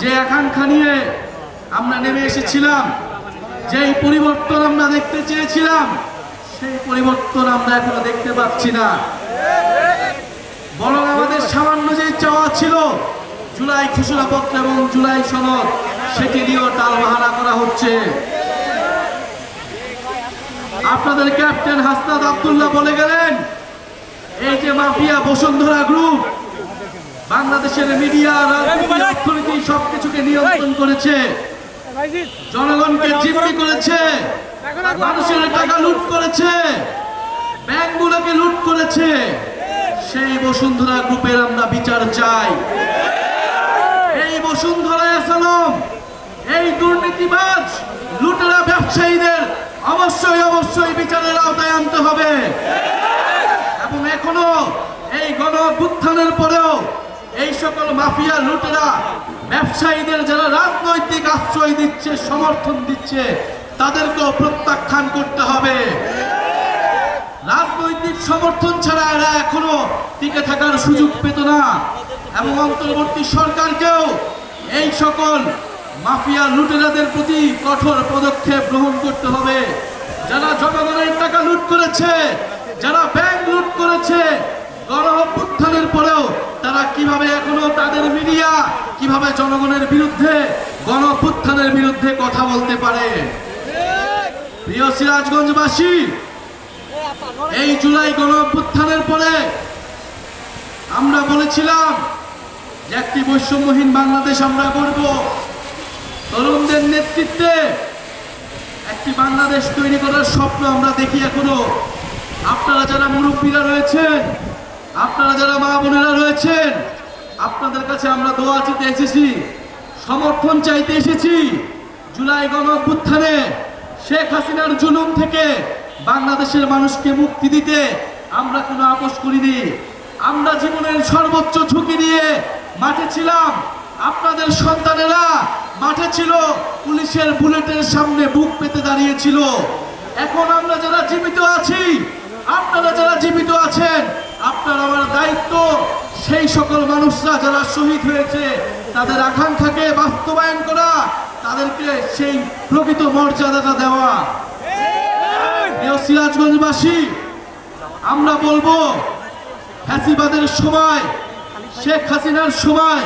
যে আকাঙ্ক্ষা নিয়ে আমরা নেমে এসেছিলাম, যেই পরিবর্তন আমরা দেখতে চেয়েছিলাম, সেই পরিবর্তন আমরা এখনও দেখতে পাচ্ছি না। বরং আমাদের সামান্য যে চাওয়া ছিল, জুলাই ঘোষণাপত্র এবং জুলাই সনদ, সেটি নিয়েও টালবাহানা করা হচ্ছে। আপনাদের ক্যাপ্টেন হাসনাদ আবদুল্লাহ বলে গেলেন, এই যে মাফিয়া বসুন্ধরা গ্রুপ বাংলাদেশের মিডিয়া রাজনীতি অর্থনীতি সবকিছুকে নিয়ন্ত্রণ করেছে। জনগণকে জিম্মি করেছে। মানুষের টাকা লুট করেছে। ব্যাংকগুলোকে লুট করেছে। সেই বসুন্ধরা গ্রুপের আমরা বিচার চাই। এই বসুন্ধরা এই দুর্নীতিবাজ লুটেরা ব্যবসায়ীদের অবশ্যই অবশ্যই বিচারের আওতায় আনতে হবে। এবং এখনও এই গণ পরেও এই সকল মাফিয়া লুটেরা, ব্যবসায়ীদের যারা রাজনৈতিক আশ্রয় দিচ্ছে, সমর্থন দিচ্ছে, তাদেরকেও প্রত্যাখ্যান করতে হবে। রাজনৈতিক সমর্থন ছাড়া এরা এখনও টিকে থাকার সুযোগ পেত না। এবং অন্তর্বর্তী সরকারকেও এই সকল মাফিয়া লুটেরাদের প্রতি কঠোর পদক্ষেপ গ্রহণ করতে হবে। যারা জনগণের টাকা লুট করেছে, যারা ব্যাংক লুট করেছে গণ অভ্যুত্থানের পরেও তারা কীভাবে এখনও তাদের মিডিয়া, কীভাবে জনগণের বিরুদ্ধে, গণপুত্থানের বিরুদ্ধে কথা বলতে পারে? প্রিয় সিরাজগঞ্জবাসী, এই জুলাই গণপুত্থানের পরে আমরা বলেছিলাম যে একটি বৈষম্যহীন বাংলাদেশ আমরা করব তরুণদের নেতৃত্বে একটি বাংলাদেশ তৈরি করার স্বপ্ন আমরা দেখি এখনও। আপনারা যারা মুরব্বীরা রয়েছেন, আপনারা যারা মা বোনেরা আপনাদের কাছে আমরা দোয়া চেতে এসেছি, সমর্থন চাইতে এসেছি। জুলাই গণ শেখ হাসিনার জুলুম থেকে বাংলাদেশের মানুষকে মুক্তি দিতে আমরা কোনো আপোষ করিনি। আমরা জীবনের সর্বোচ্চ ঝুঁকি নিয়ে মাঠে ছিলাম। আপনাদের সন্তানেরা মাঠে ছিল, পুলিশের বুলেটের সামনে বুক পেতে দাঁড়িয়েছিল। এখন আমরা যারা জীবিত আছি, আপনারা যারা জীবিত আছেন, আপনার আমার দায়িত্ব সেই সকল মানুষরা যারা শহীদ হয়েছে, তাদের আকাঙ্ক্ষাকে বাস্তবায়ন করা, তাদেরকে সেই প্রকৃত মর্যাদাটা দেওয়া। সিরাজগঞ্জবাসী, আমরা বলব, ফ্যাসিবাদের সময়, শেখ হাসিনার সময়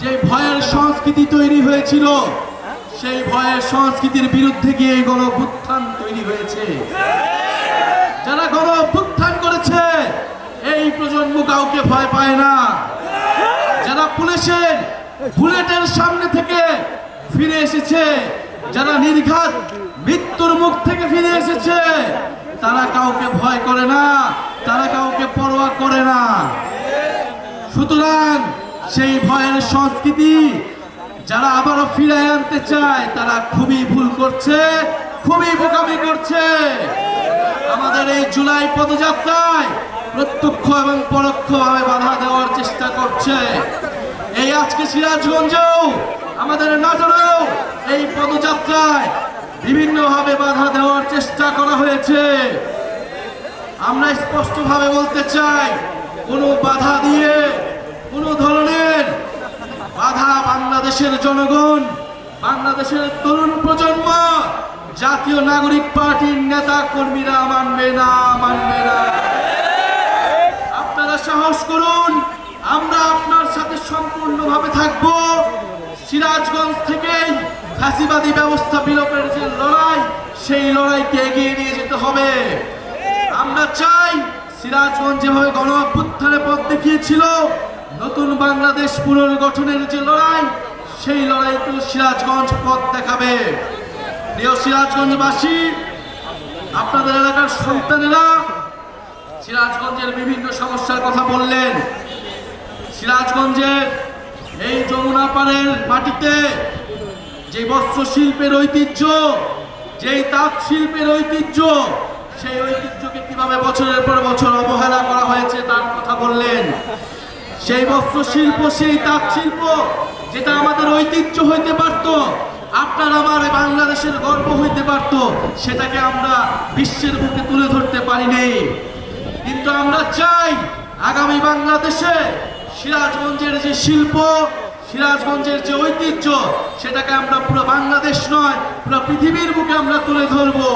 যে ভয়ের সংস্কৃতি তৈরি হয়েছিল, সেই ভয়ের সংস্কৃতির বিরুদ্ধে গিয়ে গণ তৈরি হয়েছে। যারা গণ করেছে এই প্রজন্ম কাউকে ভয় পায় না। যারা পুলিশের বুলেটের সামনে থেকে ফিরে এসেছে, যারা নির্ঘাত মৃত্যুর মুখ থেকে ফিরে এসেছে, তারা কাউকে ভয় করে না, তারা কাউকে পরোয়া করে না। সুতরাং সেই ভয়ের সংস্কৃতি যারা আবারও ফিরে আনতে চায়, তারা খুবই ভুল করছে, খুবই বোকামি করছে। আমাদের এই জুলাই পদযাত্রায় প্রত্যক্ষ এবং পরোক্ষভাবে বাধা দেওয়ার চেষ্টা করছে। এই আজকে সিরাজগঞ্জেও, আমাদের নাটোরেও এই পদযাত্রায় বিভিন্নভাবে বাধা দেওয়ার চেষ্টা করা হয়েছে। আমরা স্পষ্টভাবে বলতে চাই, কোনো বাধা দিয়ে কোনো ধরনের বাধা বাংলাদেশের জনগণ, বাংলাদেশের তরুণ প্রজন্ম, জাতীয় নাগরিক পার্টির নেতা কর্মীরা মানবে না মানবে না। ফ্যাসিবাদী ব্যবস্থা বিলোপের যে লড়াই, সেই লড়াইকে এগিয়ে নিয়ে যেতে হবে। আমরা চাই সিরাজগঞ্জ যেভাবে গণ অভ্যুত্থানে পথ দেখিয়েছিল, নতুন বাংলাদেশ পুনর্গঠনের যে লড়াই, সেই লড়াইতে সিরাজগঞ্জ পথ দেখাবে। প্রিয় সিরাজগঞ্জবাসী, আপনাদের এলাকার সন্তানেরা সিরাজগঞ্জের বিভিন্ন সমস্যার কথা বললেন। সিরাজগঞ্জের এই যমুনা পাড়ের মাটিতে যে বস্ত্র শিল্পের ঐতিহ্য, যেই তাঁত শিল্পের ঐতিহ্য, সেই ঐতিহ্যকে কীভাবে বছরের পর বছর অবহেলা করা হয়েছে তার কথা বললেন। সেই বস্ত্র শিল্প সেই তাঁত শিল্প যেটা আমাদের ঐতিহ্য হইতে পারত, আপনার আমার বাংলাদেশের গর্ব হইতে পারত, সেটাকে আমরা বিশ্বের বুকে তুলে ধরতে পারিনি কিন্তু আমরা চাই আগামী বাংলাদেশে সিরাজগঞ্জের যে শিল্প সিরাজগঞ্জের যে ঐতিহ্য, সেটাকে আমরা পুরো বাংলাদেশ নয়, পুরো পৃথিবীর বুকে আমরা তুলে ধরবো।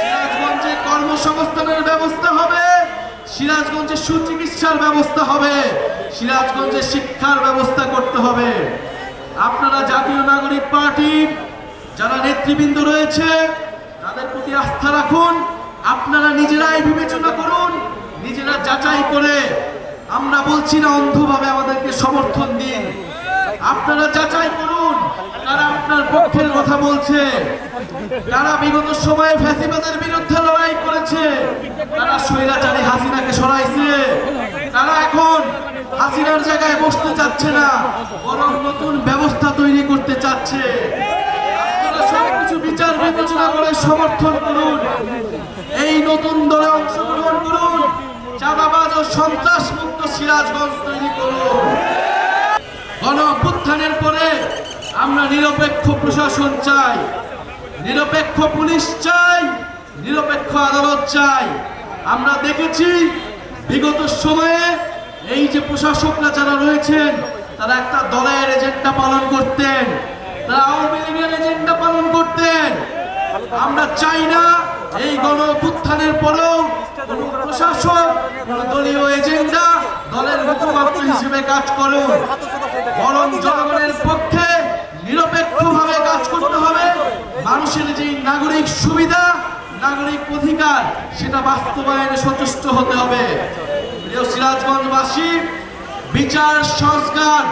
সিরাজগঞ্জে কর্মসংস্থানের ব্যবস্থা হবে, সিরাজগঞ্জে সুচিকিৎসার ব্যবস্থা হবে, সিরাজগঞ্জে শিক্ষার ব্যবস্থা করতে হবে। আপনারা জাতীয় নাগরিক পার্টি, যারা নেতৃবৃন্দ রয়েছে, তাদের প্রতি আস্থা রাখুন, আপনারা নিজেরাই বিবেচনা করুন, নিজেরা যাচাই করে, আমরা বলছি না অন্ধভাবে আমাদেরকে সমর্থন দিন। আপনারা যাচাই করুন তারা আপনার পক্ষের কথা বলছে, কারা বিগত সময়ে ফ্যাসিবাদের বিরুদ্ধে লড়াই করেছে তারা স্বৈরাচারী হাসিনাকে সরাইছে, তারা এখন হাসিনার জায়গায় বসতে চাচ্ছে না, বরং নতুন ব্যবস্থা তৈরি করতে চাচ্ছে। বিচার বিবেচনা করে সমর্থন করুন, এই নতুন দলে অংশগ্রহণ করুন, চাঁদাবাজ ও সন্ত্রাস মুক্ত সিরাজগঞ্জ তৈরি করুন। গণ অভ্যুত্থানের পরে আমরা নিরপেক্ষ প্রশাসন চাই, নিরপেক্ষ পুলিশ চাই, নিরপেক্ষ আদালত চাই। আমরা দেখেছি বিগত সময়ে এই যে প্রশাসকরা যারা রয়েছেন, তারা একটা দলের এজেন্ডা পালন করতেন, তারা আওয়ামী লীগের এজেন্ডা পালন করতেন। আমরা চাই না এই গণ অভ্যুত্থানের পরেও কোনো প্রশাসন কোনো দলীয় এজেন্ডা দলের মুখপাত্র হিসেবে কাজ করুন। বরং জনগণের পক্ষে নিরপেক্ষভাবে কাজ করতে হবে। মানুষের যে নাগরিক সুবিধা, নাগরিক অধিকার, সেটা বাস্তবায়নে সচেষ্ট হতে হবে। সিরাজগঞ্জবাসী, বিচার, সংস্কার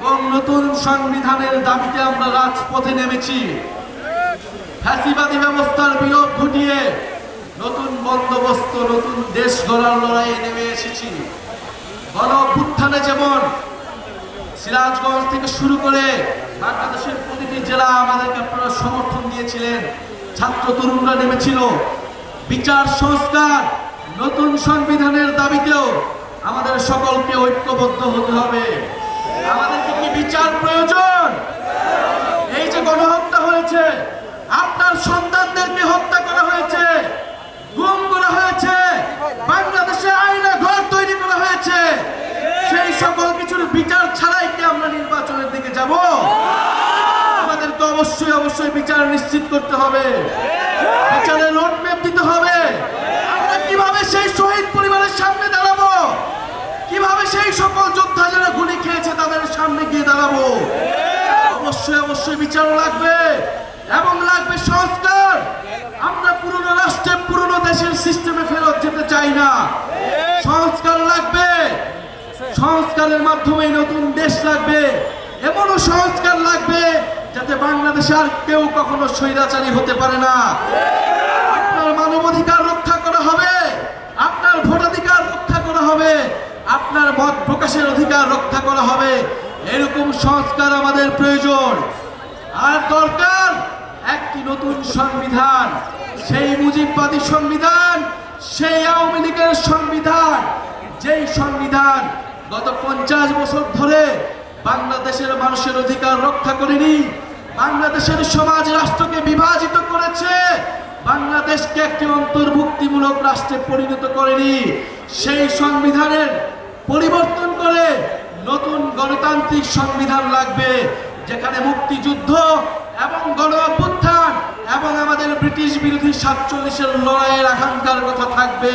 এবং নতুন সংবিধানের দাবিতে আমরা রাজপথে নেমেছি। ফ্যাসিবাদী ব্যবস্থার বিলোপ ঘটিয়ে নতুন বন্দোবস্ত, নতুন দেশ গড়ার লড়াইয়ে নেমে এসেছি। গণ যেমন সিরাজগঞ্জ থেকে শুরু করে বাংলাদেশের প্রতিটি জেলা আমাদেরকে আপনারা সমর্থন দিয়েছিলেন। ছাত্র তরুণরা নেমেছিল। বিচার, সংস্কার, নতুন সংবিধানের দাবিতেও আমাদের সকলকে ঐক্যবদ্ধ হতে হবে। আমাদেরকে কি বিচার প্রয়োজন এই যে গণহত্যা হয়েছে আপনার সন্তানদেরকে হত্যা করা হয়েছে গুম করা হয়েছে বাংলাদেশে আইনা ঘর তৈরি করা হয়েছে সেই সকল কিছুর বিচার ছাড়াই কি আমরা নির্বাচনের দিকে যাব? আমাদেরকে অবশ্যই অবশ্যই বিচার নিশ্চিত করতে হবে। বিচারের রোডম্যাপ দিতে হবে। আমরা কীভাবে সেই শহীদ পরিবারের সামনে দাঁড়াবো? কীভাবে সেই সকল যোদ্ধা যারা গুলি খেয়েছে তাদের সামনে গিয়ে দাঁড়াবো? অবশ্যই অবশ্যই বিচারও লাগবে এবং লাগবে সংস্কার। আমরা পুরনো রাষ্ট্রে পুরনো দেশের সিস্টেমে ফেরত যেতে চাই না। সংস্কার লাগবে। সংস্কারের মাধ্যমে নতুন দেশ লাগবে। এমনও সংস্কার লাগবে যাতে বাংলাদেশে আর কেউ কখনো স্বৈরাচারী হতে পারে না। আপনার মানবাধিকার রক্ষা করা হবে, আপনার ভোটাধিকার রক্ষা করা হবে, আপনার মত প্রকাশের অধিকার রক্ষা করা হবে। এরকম সংস্কার আমাদের প্রয়োজন। আর দরকার একটি নতুন সংবিধান, সেই মুজিববাদী সংবিধান, সেই আওয়ামী লীগের সংবিধান, যেই সংবিধান গত পঞ্চাশ বছর ধরে বাংলাদেশের মানুষের অধিকার রক্ষা করেনি, বাংলাদেশের সমাজ রাষ্ট্রকে বিভাজিত করেছে, বাংলাদেশকে একটি অন্তর্ভুক্তিমূলক রাষ্ট্রে পরিণত করেনি। সেই সংবিধানের পরিবর্তন করে নতুন গণতান্ত্রিক সংবিধান লাগবে, যেখানে মুক্তিযুদ্ধ এবং গণ অভ্যুত্থান এবং আমাদের ব্রিটিশ বিরোধী সাতচল্লিশের লড়াইয়ের আকাঙ্ক্ষার কথা থাকবে।